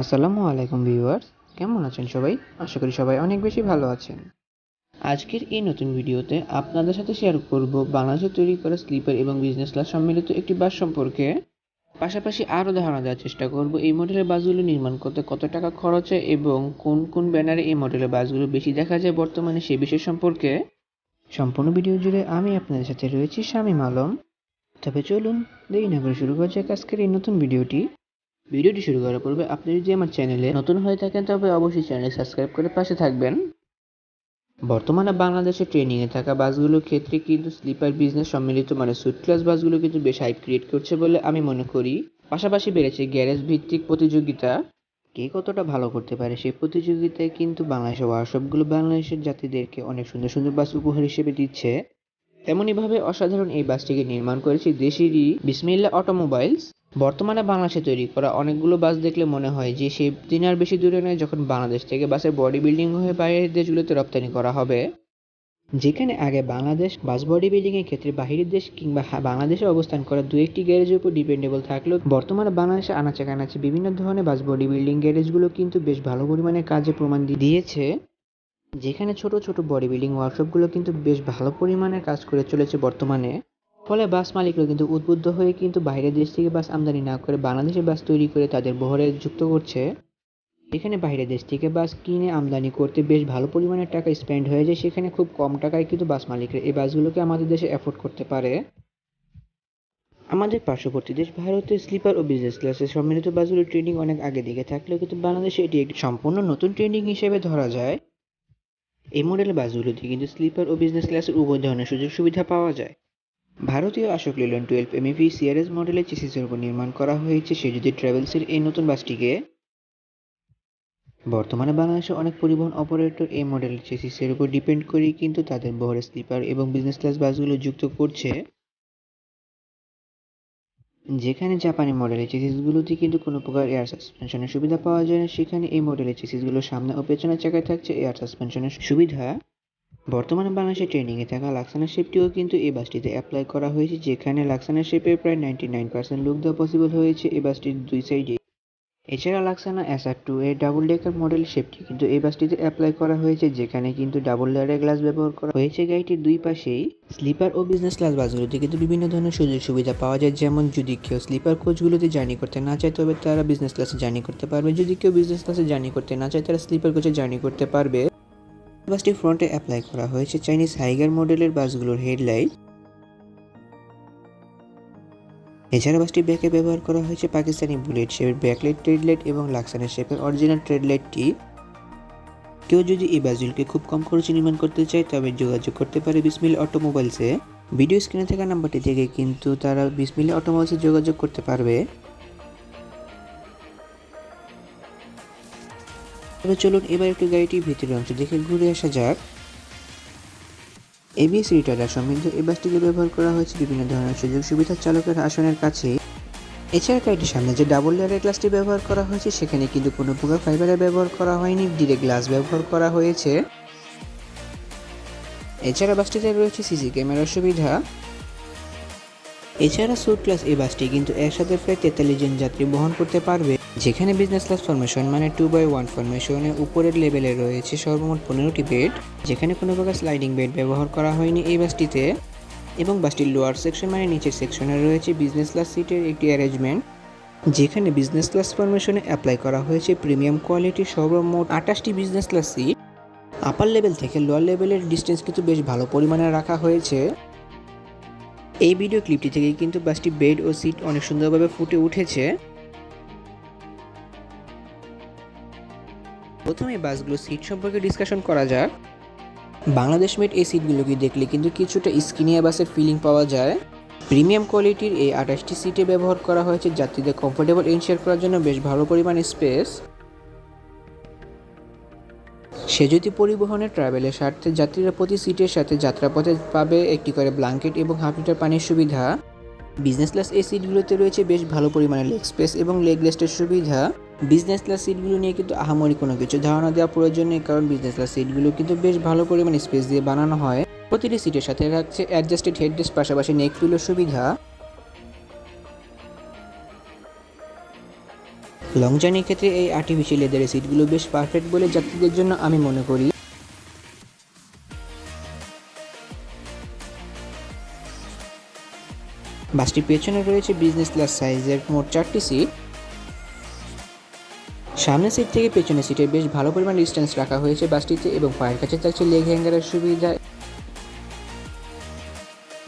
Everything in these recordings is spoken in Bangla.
আসসালামু আলাইকুম ভিউয়ার্স, কেমন আছেন সবাই? আশা করি সবাই অনেক বেশি ভালো আছেন। আজকের এই নতুন ভিডিওতে আপনাদের সাথে শেয়ার করব বাংলাদেশে তৈরি করা স্লিপার এবং বিজনেস ক্লাস সম্মিলিত একটি বাস সম্পর্কে। পাশাপাশি আরও ধারণা দেওয়ার চেষ্টা করব এই মডেলের বাসগুলো নির্মাণ করতে কত টাকা খরচ হয় এবং কোন কোন ব্যানারে এই মডেলের বাসগুলো বেশি দেখা যায় বর্তমানে সে বিষয় সম্পর্কে। সম্পূর্ণ ভিডিও জুড়ে আমি আপনাদের সাথে রয়েছি শামীম আলম। তবে চলুন দেরি না করে শুরু করা আজকের এই নতুন ভিডিওটি। ভিডিওটি শুরু করার পূর্বে আপনি যদি আমার চ্যানেলে নতুন হয়ে থাকেন, তবে অবশ্যই চ্যানেল সাবস্ক্রাইব করে পাশে থাকবেন। বর্তমানে বাংলাদেশে ট্রেনিংয়ে থাকা বাসগুলোর ক্ষেত্রে কিন্তু স্লিপার বিজনেস সম্মিলিত মানে সুইট ক্লাস বাসগুলো কিন্তু বেশ হাইপ ক্রিয়েট করছে বলে আমি মনে করি। পাশাপাশি বেড়েছে গ্যারেজ ভিত্তিক প্রতিযোগিতা। কে কতটা ভালো করতে পারে সেই প্রতিযোগিতায় কিন্তু বাংলাদেশের ওয়ার্কশপগুলো বাংলাদেশের যাত্রীদেরকে অনেক সুন্দর সুন্দর বাস উপহার হিসেবে দিচ্ছে। তেমনইভাবে অসাধারণ এই বাসটিকে নির্মাণ করেছে দেশেরই বিসমিল্লা অটোমোবাইলস বর্তমানে বাংলাদেশে তৈরি করা অনেকগুলো বাস দেখলে মনে হয় যে সে দিন আর বেশি দূরে নয় যখন বাংলাদেশ থেকে বাসের বডি বিল্ডিং হয়ে বাইরের দেশগুলোতে রপ্তানি করা হবে। যেখানে আগে বাংলাদেশ বাস বডি বিল্ডিং এর ক্ষেত্রে বাহিরের দেশ কিংবা বাংলাদেশে অবস্থান করা দু একটি গ্যারেজের উপর ডিপেন্ডেবল থাকলেও বর্তমানে বাংলাদেশে আনাচে কানাচে বিভিন্ন ধরনের বাস বডি বিল্ডিং গ্যারেজগুলো কিন্তু বেশ ভালো পরিমাণে কাজে প্রমাণ দিয়েছে। যেখানে ছোট ছোট বডি বিল্ডিং ওয়ার্কশপগুলো কিন্তু বেশ ভালো পরিমাণে কাজ করে চলেছে বর্তমানে। ফলে বাস মালিকরা কিন্তু উদ্বুদ্ধ হয়ে কিন্তু বাইরের দেশ থেকে বাস আমদানি না করে বাংলাদেশে বাস তৈরি করে তাদের বহরে যুক্ত করছে। এখানে বাইরের দেশ থেকে বাস কিনে আমদানি করতে বেশ ভালো পরিমাণের টাকা স্পেন্ড হয়ে যায়। সেখানে খুব কম টাকায় কিন্তু বাস মালিকরা এই বাসগুলোকে আমাদের দেশে অ্যাফোর্ড করতে পারে। আমাদের পার্শ্ববর্তী দেশ ভারতের স্লিপার ও বিজনেস ক্লাসের সম্মিলিত বাসগুলোর ট্রেনিং অনেক আগে দিকে থাকলেও কিন্তু বাংলাদেশে এটি একটি সম্পূর্ণ নতুন ট্রেনিং হিসেবে ধরা যায়। এই মডেলের বাসগুলোতে কিন্তু স্লিপার ও বিজনেস ক্লাসের উভয় ধরনের সুযোগ সুবিধা পাওয়া যায়। ভারতীয় Ashok Leyland twelve MAV CRS মডেলের চেসিসের উপর নির্মাণ করা হয়েছে সেজুদি ট্রাভেলসের এই নতুন বাসটিকে। বর্তমানে বাংলাদেশে অনেক পরিবহন অপারেটর এই মডেলের চেসিসের উপর ডিপেন্ড করে কিন্তু তাদের বহরে স্লিপার এবং বিজনেস ক্লাস বাসগুলো যুক্ত করছে। যেখানে জাপানি মডেলের চেসিসগুলোতে কিন্তু কোনো প্রকার এয়ার সাসপেনশনের সুবিধা পাওয়া যায় না। সেখানে এই মডেলের চেসিসগুলো সামনে ও পেছনের চাকায় থাকছে এয়ার সাসপেনশনের সুবিধা। বর্তমানে বাংলাদেশে ট্রেনিংয়ে থাকা লাক্সানা শেপটিও কিন্তু এই বাসটিতে অ্যাপ্লাই করা হয়েছে, যেখানে লাক্সানা শেপের প্রায় নাইনটি নাইন পার্সেন্ট লুক দেওয়া পসিবল হয়েছে এই বাসটির দুই সাইডে এছাড়া লাক্সানা এসআর টু এর ডাবল ডেকার মডেল শেপটি কিন্তু এই বাসটিতে অ্যাপ্লাই করা হয়েছে, যেখানে কিন্তু ডাবল লেয়ারের গ্লাস ব্যবহার করা হয়েছে গাড়িটির দুই পাশেই। স্লিপার ও বিজনেস ক্লাস বাসগুলোতে কিন্তু বিভিন্ন ধরনের সুযোগ সুবিধা পাওয়া যায়, যেমন যদি কেউ স্লিপার কোচগুলোতে জার্নি করতে না চায়, তবে তারা বিজনেস ক্লাসে জার্নি করতে পারবে। যদি কেউ বিজনেস ক্লাসে জার্নি করতে না চায়, তারা স্লিপার কোচে জার্নি করতে পারবে। বাসটি ফ্রন্টে অ্যাপ্লাই করা হয়েছে। চাইনিজ হাইগার মডেলের বাসগুলোর হেডলাইট। এছাড়া বাসটি ব্যাকে ব্যবহার করা হয়েছে পাকিস্তানি বুলেট শেপের ব্যাকলাইট, ট্রেডলাইট এবং লাক্সানের শেপের অরিজিনাল ট্রেডলাইটটি। কেউ যদি এই বাসগুলোকে খুব কম খরচে নির্মাণ করতে চায়, তবে যোগাযোগ করতে পারে বিসমিল অটোমোবাইলসে। ভিডিও স্ক্রিনে থাকা নাম্বারটি থেকে কিন্তু তারা বিসমিল অটোমোবাইলসে যোগাযোগ করতে পারবে। তবে চলুন এবার একটু গাড়িটির ভিতরের অংশ দেখে ঘুরে আসা যাক। এবিএস রিটার্ডার সমৃদ্ধ এই বাসটিকে ব্যবহার করা হয়েছে বিভিন্ন ধরনের সুযোগ সুবিধা চালকের আসনের কাছে। এছাড়া গাড়িটির সামনে যে ডাবল লেয়ারের গ্লাসটি ব্যবহার করা হয়েছে, সেখানে কিন্তু কোনো প্রকার ফাইবারের ব্যবহার করা হয়নি ডিরে গ্লাস ব্যবহার করা হয়েছে। এছাড়া বাসটিতে রয়েছে সিসি ক্যামেরার সুবিধা। এছাড়া সুট ক্লাস এই বাসটি কিন্তু একসাথে প্রায় তেতাল্লিশ জন যাত্রী বহন করতে পারবে, যেখানে বিজনেস ক্লাস ফরমেশন মানে টু বাই ওয়ান ফরমেশনে উপরের লেভেলে রয়েছে সর্বমোট পনেরোটি বেড যেখানে কোনো প্রকার স্লাইডিং বেড ব্যবহার করা হয়নি এই বাসটিতে। এবং বাসটির লোয়ার সেকশন মানে নিচের সেকশনে রয়েছে বিজনেস ক্লাস সিটের একটি অ্যারেঞ্জমেন্ট যেখানে বিজনেস ক্লাস ফরমেশনে অ্যাপ্লাই করা হয়েছে প্রিমিয়াম কোয়ালিটি সর্বমোট আঠাশটি business class seat upper level থেকে লোয়ার লেভেলের ডিস্টেন্স কিন্তু বেশ ভালো পরিমাণে রাখা হয়েছে। এই ভিডিও ক্লিপটি থেকে কিন্তু বাসটি বেড ও সিট অনেক সুন্দরভাবে ফুটে উঠেছে। প্রথমে বাসগুলো সিট সম্পর্কে ডিসকাশন করা যাক। বাংলাদেশ মেড এই সিটগুলোকে দেখলে কিন্তু কিছুটা স্কিনিয়া বাসের ফিলিং পাওয়া যায়। প্রিমিয়াম কোয়ালিটির এই আঠাশটি সিটে ব্যবহার করা হয়েছে, যাত্রীদের কমফোর্টেবল এনশিয়ার করার জন্য বেশ ভালো পরিমাণ স্পেস সে যদি পরিবহনে ট্রাভেলের স্বার্থে যাত্রীরা প্রতি সিটের সাথে যাত্রাপথে পাবে একটি করে ব্ল্যাঙ্কেট এবং হাফ লিটার পানির সুবিধা। বিজনেস ক্লাস এই সিটগুলোতে রয়েছে বেশ ভালো পরিমাণে লেগ স্পেস এবং লেগ রেস্টের সুবিধা। বিজনেস ক্লাস সিটগুলো নিয়ে কিন্তু আহামরি কোনো কিছু ধারণা দেওয়া প্রয়োজন নেই, কারণ বিজনেস ক্লাস সিটগুলো কিন্তু বেশ ভালো পরিমাণে স্পেস দিয়ে বানানো হয়। প্রতিটি সিটের সাথে রাখছে অ্যাডজাস্টেড হেডরেস্ট পাশাপাশি নেক পিলোর সুবিধা। লং জার্নির ক্ষেত্রে এই আর্টিফিশিয়াল লেদারের সিটগুলো বেশ পারফেক্ট বলে যাত্রীদের জন্য আমি মনে করি। বাসটির পেছনে রয়েছে বিজনেস ক্লাস সাইজের মোট চারটি সিট সামনের সিট থেকে পেছনের সিটে বেশ ভালো পরিমাণ ডিস্টেন্স রাখা হয়েছে বাসটিতে এবং পায়ের কাছে থাকছে লেগ হ্যাঙ্গারের সুবিধা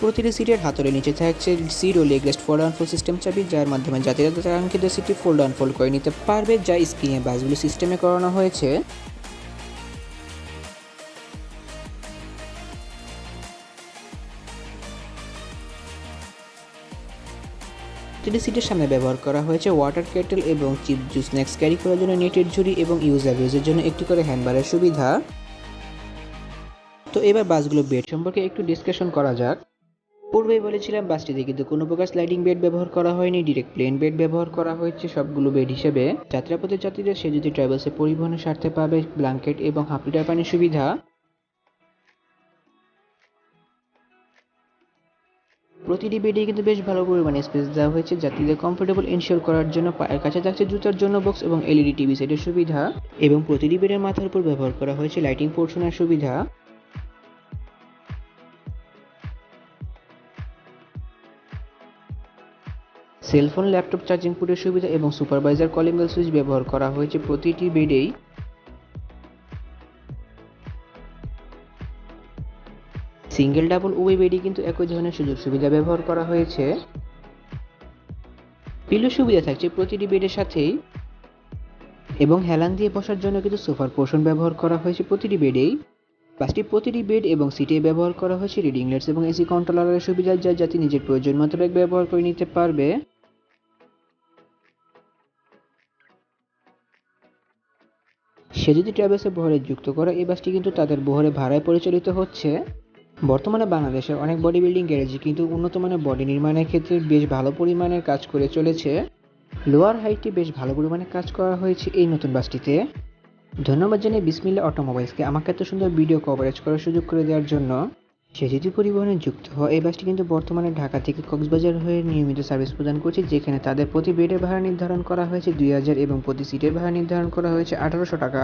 প্রতিটি সিটের হাতলে নিচে থাকছে সিট ও leg rest fold fold system চাবি, যার মাধ্যমে যাত্রীরা তাদের সিটটি ফোল্ড আনফোল্ড করে নিতে পারবে, যা স্ক্রিনে বাসগুলো সিস্টেমে করানো হয়েছে। প্রতিটি সিটের সামনে ব্যবহার করা হয়েছে ওয়াটার কেটেল এবং চিপ জুস স্ন্যাক্স ক্যারি করার জন্য নেটের ঝুড়ি এবং ইউজ ইউজের জন্য একটি করে হ্যান্ডবারের সুবিধা। তো এবার বাসগুলো বেড সম্পর্কে একটু ডিসকাশন করা যাক। পূর্বেই বলেছিলাম বাসটিতে কিন্তু কোনো প্রকার স্লাইডিং বেড ব্যবহার করা হয়নি ডিরেক্ট প্লেন বেড ব্যবহার করা হয়েছে সবগুলো বেড হিসেবে। যাত্রাপথের যাত্রীদের সে যদি ট্রাভেলসে পরিবহনের স্বার্থে পাবে ব্ল্যাঙ্কেট এবং হাফ লিটার পানির সুবিধা। প্রতিটি বেডে কিন্তু বেশ ভালো পরিমাণে স্পেস দেওয়া হয়েছে, যাত্রীদের কমফোর্টেবল ইনশিওর করার জন্য, পায়ের কাছে থাকছে জুতার জন্য বক্স এবং এলইডি টিভি সেটের সুবিধা। এবং প্রতিটি বেডের মাথার উপর ব্যবহার করা হয়েছে লাইটিং পোর্শনের সুবিধা। সেলফোন, ল্যাপটপ চার্জিং পোর্টের সুবিধা এবং সুপারভাইজার কলিং বেল সুইচ ব্যবহার করা হয়েছে প্রতিটি বেডেই। সিঙ্গেল ডাবল উভয় বেডই কিন্তু একই ধরনের সুযোগ সুবিধা ব্যবহার করা হয়েছে। পিলো সুবিধা থাকছে প্রতিটি বেডের সাথেই। এবং হেলান দিয়ে বসার জন্য কিন্তু সোফার পোর্শন ব্যবহার করা হয়েছে প্রতিটি বেডেই। বাসটি প্রতিটি বেড এবং সিটে ব্যবহার করা হয়েছে, রিডিং লাইটস এবং এসি কন্ট্রোলারের সুবিধা যা যাতে নিজের প্রয়োজন মোতাবেক ব্যবহার করে নিতে পারবে। সে যদি ট্রাভেলসে বহরে যুক্ত করা, এই বাসটি কিন্তু তাদের বহরে ভাড়ায় পরিচালিত হচ্ছে। বর্তমানে বাংলাদেশের অনেক বডি বিল্ডিং গ্যারেজে কিন্তু উন্নত মানের বডি নির্মাণের ক্ষেত্রে বেশ ভালো পরিমাণের কাজ করে চলেছে। লোয়ার হাইটটি বেশ ভালো পরিমাণে কাজ করা হয়েছে এই নতুন বাসটিতে। ধন্যবাদ জানিয়ে বিসমিল্লা অটোমোবাইলসকে আমাকে এত সুন্দর ভিডিও কভারেজ করার সুযোগ করে দেওয়ার জন্য। সেচিতি পরিবহনে যুক্ত হওয়া এই বাসটি কিন্তু বর্তমানে ঢাকা থেকে কক্সবাজার হয়ে নিয়মিত সার্ভিস প্রদান করছে, যেখানে তাদের প্রতি বেডের ভাড়া নির্ধারণ করা হয়েছে দুই হাজার এবং প্রতি সিটের ভাড়া নির্ধারণ করা হয়েছে আঠারোশো টাকা।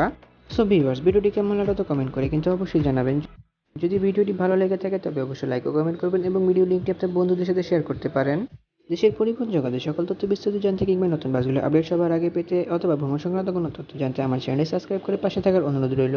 সো ভিউয়ার্স ভিডিওটি কেমন লাগল তো কমেন্ট করে কিন্তু অবশ্যই জানাবেন। যদি ভিডিওটি ভালো লেগে থাকে, তবে অবশ্যই লাইক ও কমেন্ট করবেন এবং ভিডিও লিঙ্কটি আপনার বন্ধুদের সাথে শেয়ার করতে পারেন। দেশের পরিবহন জগতের সকল তথ্য বিস্তারিত জানতে কিংবা নতুন বাসগুলো আপডেট সবার আগে পেতে অথবা ভ্রমণ সংক্রান্ত কোনো তথ্য জানতে আমার চ্যানেল সাবস্ক্রাইব করে পাশে থাকার অনুরোধ রইল।